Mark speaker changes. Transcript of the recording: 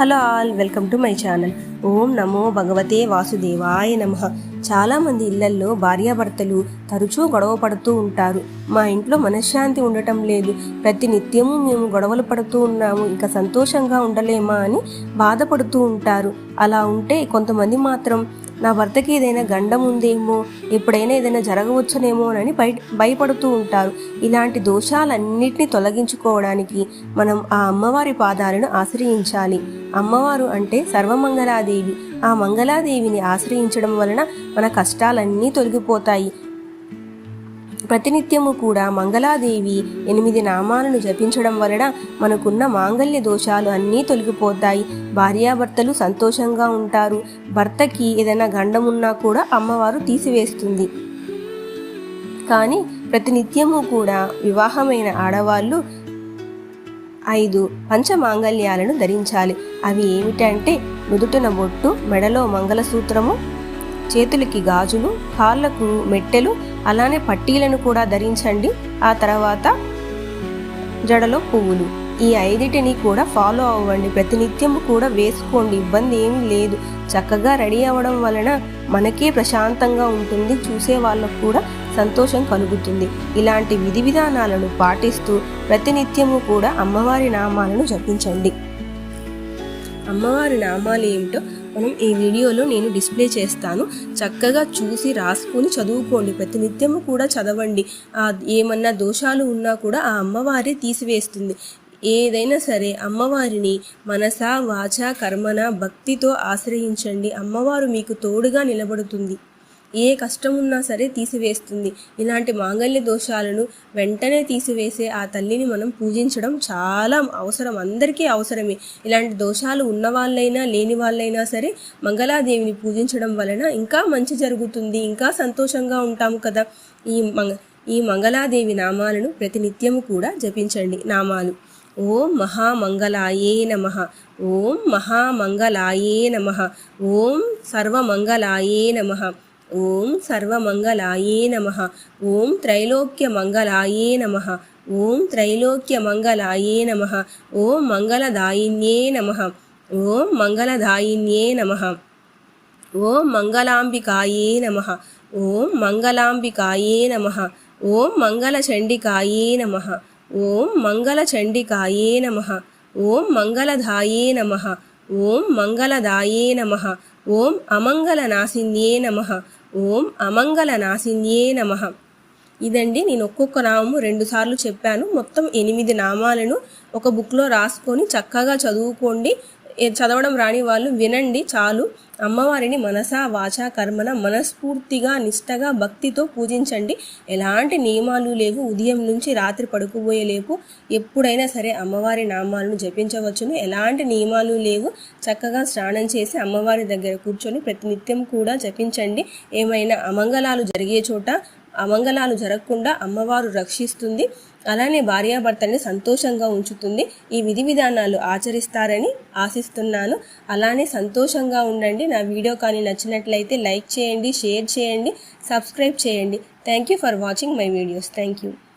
Speaker 1: Hello all welcome to my channel. ఓం నమో భగవతే వాసుదేవాయ నమ. చాలామంది ఇళ్ళల్లో భార్యాభర్తలు తరచూ గొడవ పడుతూ ఉంటారు. మా ఇంట్లో మనశ్శాంతి ఉండటం లేదు. ప్రతి నిత్యము మేము గొడవలు పడుతూ ఉన్నాము. ఇంకా సంతోషంగా ఉండలేమా అని బాధపడుతూ ఉంటారు. అలా ఉంటే కొంతమంది మాత్రం నా భర్తకి ఏదైనా గండం ఉందేమో ఎప్పుడైనా ఏదైనా జరగవచ్చునేమోనని బయ భయపడుతూ ఉంటారు. ఇలాంటి దోషాలన్నిటిని తొలగించుకోవడానికి మనం ఆ అమ్మవారి పాదాలను ఆశ్రయించాలి. అమ్మవారు అంటే సర్వమంగళాదేవి. ఆ మంగళాదేవిని ఆశ్రయించడం వలన మన కష్టాలన్నీ తొలగిపోతాయి. ప్రతినిత్యము కూడా మంగళాదేవి ఎనిమిది నామాలను జపించడం వలన మనకున్న మాంగళ్య దోషాలు అన్నీ తొలగిపోతాయి. భార్యాభర్తలు సంతోషంగా ఉంటారు. భర్తకి ఏదైనా గండం ఉన్నా కూడా అమ్మవారు తీసివేస్తుంది. కానీ ప్రతినిత్యము కూడా వివాహమైన ఆడవాళ్ళు ఐదు పంచమాంగళ్యాలను ధరించాలి. అవి ఏమిటంటే నుదుటిన బొట్టు మెడలో మంగళసూత్రము చేతులకి గాజులు కాళ్ళకు మెట్టెలు అలానే పట్టీలను కూడా ధరించండి. ఆ తర్వాత జడలో పువ్వులు. ఈ ఐదిటిని కూడా ఫాలో అవ్వండి. ప్రతినిత్యం కూడా వేసుకోండి. ఇబ్బంది ఏమీ లేదు. చక్కగా రెడీ అవ్వడం వలన మనకే ప్రశాంతంగా ఉంటుంది. చూసే వాళ్ళకు కూడా సంతోషం కలుగుతుంది. ఇలాంటి విధి విధానాలను పాటిస్తూ ప్రతినిత్యము కూడా అమ్మవారి నామాలను జపించండి. అమ్మవారి నామాలు ఏమిటో మనం ఈ వీడియోలో నేను డిస్ప్లే చేస్తాను. చక్కగా చూసి రాసుకొని చదువుకోండి. ప్రతినిత్యము కూడా చదవండి. ఏమన్నా దోషాలు ఉన్నా కూడా ఆ అమ్మవారే తీసివేస్తుంది. ఏదైనా సరే అమ్మవారిని మనస వాచ కర్మన భక్తితో ఆశ్రయించండి. అమ్మవారు మీకు తోడుగా నిలబడుతుంది. ఏ కష్టం ఉన్నా సరే తీసివేస్తుంది. ఇలాంటి మాంగళ్య దోషాలను వెంటనే తీసివేసే ఆ తల్లిని మనం పూజించడం చాలా అవసరం. అందరికీ అవసరమే. ఇలాంటి దోషాలు ఉన్న వాళ్ళైనా లేని వాళ్ళైనా సరే మంగళాదేవిని పూజించడం వలన ఇంకా మంచి జరుగుతుంది. ఇంకా సంతోషంగా ఉంటాము కదా. ఈ మంగ ఈ మంగళాదేవి నామాలను ప్రతినిత్యము కూడా జపించండి. నామాలు. ఓం మహామంగళాయే నమ. ఓం మహామంగళాయే నమ. ఓం సర్వమంగళాయే నమ. ఓం సర్వమంగళాయే నమ ఓం త్రైలోక్య మంగళాయే నమ ఓం త్రైలోక్య మంగళాయే నమ ఓం మంగళదాయిన్యే నమ ఓం మంగళదాయిన్యే నమ ఓం మంగళాంబికాయే నమ ఓం మంగళాంబికాయే నమ ఓం మంగళచండికాయే నమ ఓం మంగళచండికాయే నమ ఓం మంగళదాయే నమ ఓం మంగళదాయే నమ ఓం అమంగళనాశిన్యే నమ ఓం అమంగళ నాశిన్యే నమ. ఇదండి నేను ఒక్కొక్క నామము రెండుసార్లు చెప్పాను. మొత్తం ఎనిమిది నామాలను ఒక బుక్లో రాసుకొని చక్కగా చదువుకోండి. చదవడం రాని వాళ్ళు వినండి చాలు. అమ్మవారిని మనస వాచ కర్మన మనస్ఫూర్తిగా నిష్టగా భక్తితో పూజించండి. ఎలాంటి నియమాలు లేవు. ఉదయం నుంచి రాత్రి పడుకుపోయే లేపు ఎప్పుడైనా సరే అమ్మవారి నామాలను జపించవచ్చును. ఎలాంటి నియమాలు లేవు. చక్కగా స్నానం చేసి అమ్మవారి దగ్గర కూర్చొని ప్రతినిత్యం కూడా జపించండి. ఏమైనా అమంగళాలు జరిగే చోట అమంగళాలు జరగకుండా అమ్మవారు రక్షిస్తుంది. అలానే భార్యాభర్తల్ని సంతోషంగా ఉంచుతుంది. ఈ విధి విధానాలు ఆచరిస్తారని ఆశిస్తున్నాను. అలానే సంతోషంగా ఉండండి. నా వీడియో కానీ నచ్చినట్లయితే లైక్ చేయండి షేర్ చేయండి సబ్స్క్రైబ్ చేయండి. Thank you for watching my videos. Thank you